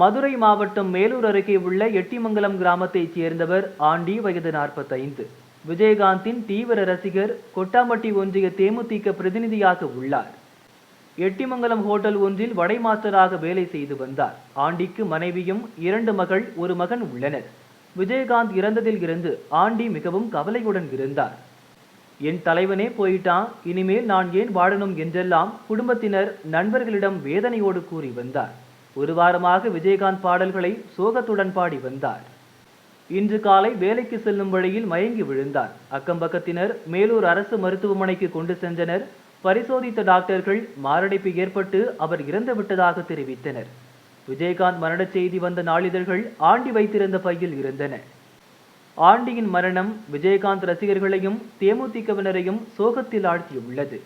மதுரை மாவட்டம் மேலூர் அருகே உள்ள எட்டிமங்கலம் கிராமத்தைச் சேர்ந்தவர் ஆண்டி வயது நாற்பத்தைந்து. விஜயகாந்தின் தீவிர ரசிகர் கொட்டாம்பட்டி ஒன்றிய தேமுதிக பிரதிநிதியாக உள்ளார். எட்டிமங்கலம் ஹோட்டல் ஒன்றில் வடை மாஸ்டராக வேலை செய்து வந்தார். ஆண்டிக்கு மனைவியும் இரண்டு மகள் ஒரு மகன் உள்ளனர். விஜயகாந்த் இறந்ததில் இருந்து ஆண்டி மிகவும் கவலையுடன் இருந்தார். என் தலைவனே போயிட்டான் இனிமேல் நான் ஏன் வாழணும் என்றெல்லாம் குடும்பத்தினர் நண்பர்களிடம் வேதனையோடு கூறி வந்தார். ஒரு வாரமாக விஜயகாந்த் பாடல்களை சோகத்துடன் பாடி வந்தார். இன்று காலை வேலைக்கு செல்லும் வழியில் மயங்கி விழுந்தார். அக்கம்பக்கத்தினர் மேலூர் அரசு மருத்துவமனைக்கு கொண்டு சென்றனர். பரிசோதித்த டாக்டர்கள் மாரடைப்பு ஏற்பட்டு அவர் இறந்து விட்டதாக தெரிவித்தனர். விஜயகாந்த் மரணச் செய்தி வந்த நாளிதழ்கள் ஆண்டி வைத்திருந்த பையில் இருந்தன. ஆண்டியின் மரணம் விஜயகாந்த் ரசிகர்களையும் தேமுதிகவினரையும் சோகத்தில் ஆழ்த்தியுள்ளது.